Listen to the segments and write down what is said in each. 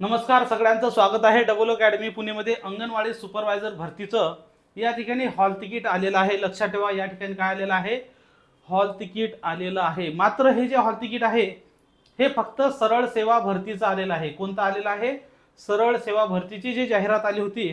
नमस्कार सगळ्यांचं स्वागत आहे डबल अकॅडमी पुणेमध्ये अंगणवाडी सुपरवायझर भरतीचं. या ठिकाणी हॉल तिकीट आलेलं आहे लक्षात ठेवा या ठिकाणी काय आलेलं आहे? हॉल तिकीट आलेलं आहे. मात्र हे जे हॉल तिकीट आहे हे फक्त सरळ सेवा भरतीचं आलेलं आहे. कोणतं आलेलं आहे? सरळ सेवा भरतीची जी जाहिरात आली होती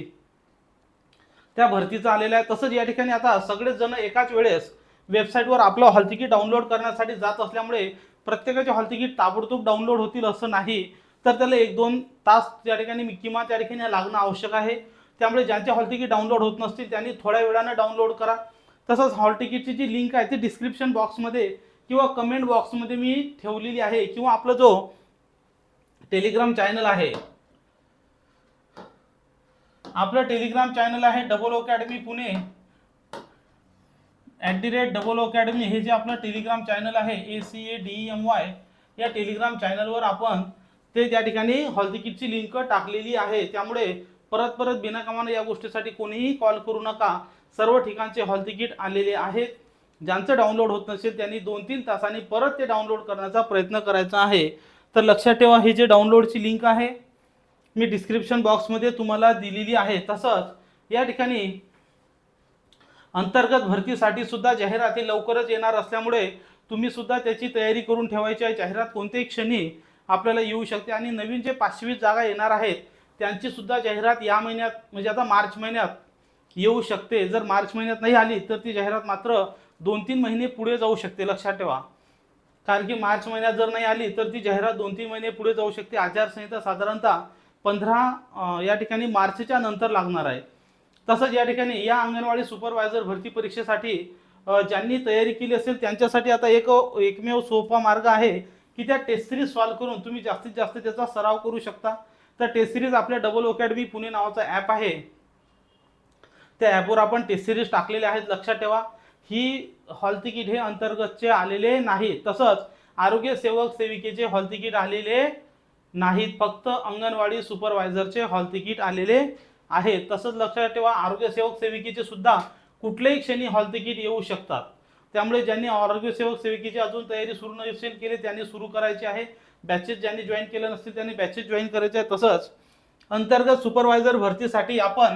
त्या भरतीचं आलेलं आहे. तसंच या ठिकाणी आता सगळेच जण एकाच वेळेस वेबसाईटवर आपलं हॉल तिकीट डाउनलोड करण्यासाठी जात असल्यामुळे प्रत्येकाचे हॉल तिकीट ताबडतोब डाउनलोड होतील असं नाही. तर त्याला एक दोन तास त्या ठिकाणी किंवा त्या ठिकाणी लागणं आवश्यक आहे. त्यामुळे ज्यांचे हॉल तिकीट डाउनलोड होत नसतील त्यांनी थोड्या वेळानं डाउनलोड करा. तसंच हॉल तिकीटची जी लिंक आहे ती डिस्क्रिप्शन बॉक्समध्ये किंवा कमेंट बॉक्समध्ये मी ठेवलेली आहे किंवा आपला जो टेलिग्राम चॅनल आहे. आपलं टेलिग्राम चॅनल आहे double academy Pune. At the rate double academy हे जे आपलं टेलिग्राम चॅनल आहे A C A D M Y या टेलिग्राम चॅनलवर आपण ते त्या ठिकाणी हॉल तिकीटची लिंक टाकलेली आहे. त्यामुळे परत परत बिनाकामानं या गोष्टीसाठी कोणीही कॉल करू नका. सर्व ठिकाणचे हॉल तिकीट आलेले आहेत. ज्यांचं डाउनलोड होत नसेल त्यांनी दोन तीन तासांनी परत ते डाउनलोड करण्याचा प्रयत्न करायचा आहे. तर लक्षात ठेवा ही जे डाउनलोडची लिंक आहे मी डिस्क्रिप्शन बॉक्समध्ये तुम्हाला दिलेली आहे. तसंच या ठिकाणी अंतर्गत भरतीसाठी सुद्धा जाहिराती लवकरच येणार असल्यामुळे तुम्ही सुद्धा त्याची तयारी करून ठेवायची आहे. जाहिरात कोणत्याही क्षणी आपल्याला येऊ शकते. आणि नवीन जे पाचवी जागा येणार आहेत त्यांची सुद्धा जाहिरात या महिन्यात म्हणजे आता मार्च महिन्यात येऊ शकते. जर मार्च महिन्यात नाही आली तर ती जाहिरात मात्र दोन तीन महिने पुढे जाऊ शकते. लक्षात ठेवा. कारण की मार्च महिन्यात जर नाही आली तर ती जाहिरात दोन तीन महिने पुढे जाऊ शकते. आचारसंहिता साधारणतः पंधरा या ठिकाणी मार्चच्या नंतर लागणार आहे. तसंच या ठिकाणी या अंगणवाडी सुपरवायझर भरती परीक्षेसाठी ज्यांनी तयारी केली असेल त्यांच्यासाठी आता एक एकमेव सोपा मार्ग आहे. की त्या टेस्ट सिरीज सॉल्व करून तुम्ही जास्तीत जास्त त्याचा सराव करू शकता. तर टेस्ट सिरीज आपल्या डबल अकॅडमी पुणे नावाचा ॲप आहे. त्या ॲपवर आपण टेस्ट सिरीज टाकलेले आहेत लक्षात ठेवा. ही हॉल तिकीट हे अंतर्गतचे आलेले नाही. तसंच आरोग्य सेवक सेविकेचे हॉल तिकीट आलेले नाहीत. फक्त अंगणवाडी सुपरवायझरचे हॉल तिकीट आलेले आहे तसंच लक्षात ठेवा आरोग्य सेवक सेविकेचे सुद्धा कुठल्याही क्षणी हॉल तिकीट येऊ शकतात. त्यामुळे ज्यांनी आरोग्यसेवक सेविकेची अजून तयारी सुरू नसेल केली त्यांनी सुरू करायची आहे. बॅचेस ज्यांनी जॉईन केलं नसतील त्यांनी बॅचेस जॉईन करायचे आहे तसंच अंतर्गत सुपरवायझर भरतीसाठी आपण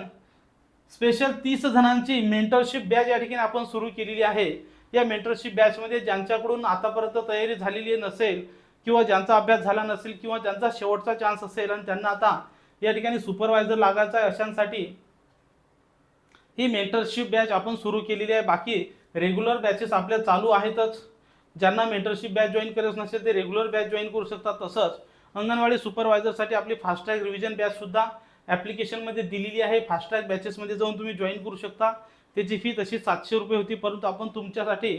स्पेशल तीस जणांची मेंटरशिप बॅच या ठिकाणी आपण सुरू केलेली आहे. या मेंटरशिप बॅचमध्ये ज्यांच्याकडून आतापर्यंत तयारी झालेली नसेल किंवा ज्यांचा अभ्यास झाला नसेल किंवा ज्यांचा शेवटचा चान्स असेल आणि त्यांना आता या ठिकाणी सुपरवायझर लागायचा आहे अशांसाठी ही मेंटरशिप बॅच आपण सुरू केलेली आहे. बाकी रेग्युलर बॅचेस आपल्या चालू आहेतच. ज्यांना मेंटरशिप बॅच जॉईन करत नसेल ते रेग्युलर बॅच जॉईन करू शकतात तसंच. अंगणवाडी सुपरवायझरसाठी आपली फास्टॅग रिव्हिजन बॅचसुद्धा ॲप्लिकेशनमध्ये दिलेली आहे. फास्टॅग बॅचेसमध्ये जाऊन तुम्ही जॉईन करू शकता. त्याची फी तशी सातशे रुपये होती परंतु आपण तुमच्यासाठी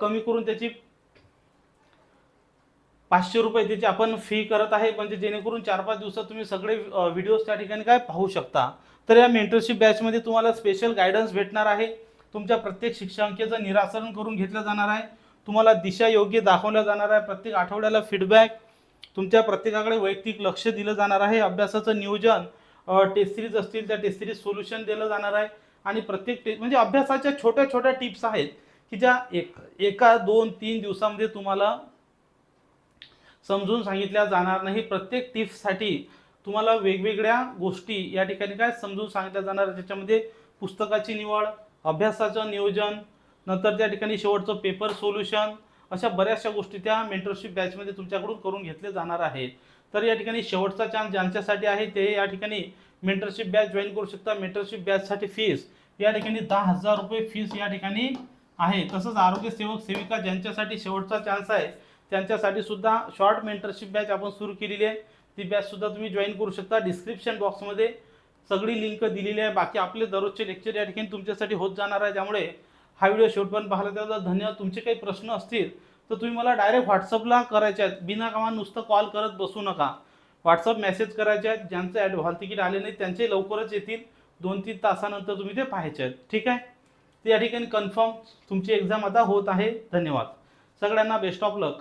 कमी करून त्याची पाचशे रुपये त्याची आपण फी करत आहे. म्हणजे जेणेकरून चार पाच दिवसात तुम्ही सगळे व्हिडिओज त्या ठिकाणी काय पाहू शकता. तर या मेंटरशिप बॅचमध्ये तुम्हाला स्पेशल गायडन्स भेटणार आहे. तुमच्या प्रत्येक शिक्षांकेचं निरासरण करून घेतलं जाणार आहे. तुम्हाला दिशा योग्य दाखवल्या जाणार आहे. प्रत्येक आठवड्याला फीडबॅक तुमच्या प्रत्येकाकडे वैयक्तिक लक्ष दिलं जाणार आहे. अभ्यासाचं नियोजन टेस्ट सिरीज असतील त्या टेस्ट सिरीज सोल्युशन दिलं जाणार आहे. आणि प्रत्येक टे म्हणजे अभ्यासाच्या छोट्या छोट्या टिप्स आहेत की ज्या एक एका दोन तीन दिवसामध्ये तुम्हाला समजून सांगितल्या जाणार नाही. प्रत्येक टिप्ससाठी तुम्हाला वेगवेगळ्या गोष्टी या ठिकाणी काय समजून सांगितल्या जाणार त्याच्यामध्ये पुस्तकाची निवड अभ्यासाचं नियोजन नंतर त्या ठिकाणी शेवटचं पेपर सोल्युशन अशा बऱ्याचशा गोष्टी त्या मेंटरशिप बॅचमध्ये तुमच्याकडून करून घेतले जाणार आहेत. तर या ठिकाणी शेवटचा चान्स ज्यांच्यासाठी आहे ते या ठिकाणी मेंटरशिप बॅच जॉईन करू शकता. मेंटरशिप बॅचसाठी फीस या ठिकाणी दहा हजार रुपये फीस या ठिकाणी आहे. तसंच आरोग्य सेवक सेविका ज्यांच्यासाठी शेवटचा चान्स आहे त्यांच्यासाठी सुद्धा शॉर्ट मेंटरशिप बॅच आपण सुरू केलेली आहे. ती बॅचसुद्धा तुम्ही जॉईन करू शकता. डिस्क्रिप्शन बॉक्समध्ये सगळी लिंक दिलेली आहे. बाकी आपले दररोजचे लेक्चर या ठिकाणी तुमच्यासाठी होत जाणार आहे. त्यामुळे हा व्हिडिओ शेवटपर्यंत पाहिला त्याबद्दल धन्यवाद. तुमचे काही प्रश्न असतील तर तुम्ही मला डायरेक्ट व्हॉट्सअपला करायचे आहेत. बिना नुसतं कॉल करत बसू नका. व्हॉट्सअप मेसेज करायचे आहेत. ज्यांचं ॲड हॉल तिकीट आले नाही त्यांचे लवकरच येतील. दोन तीन तासानंतर तुम्ही ते पाहायचे आहेत. ठीक आहे? ते या ठिकाणी कन्फर्म तुमची एक्झाम आता होत आहे. धन्यवाद. सगळ्यांना बेस्ट ऑफ लक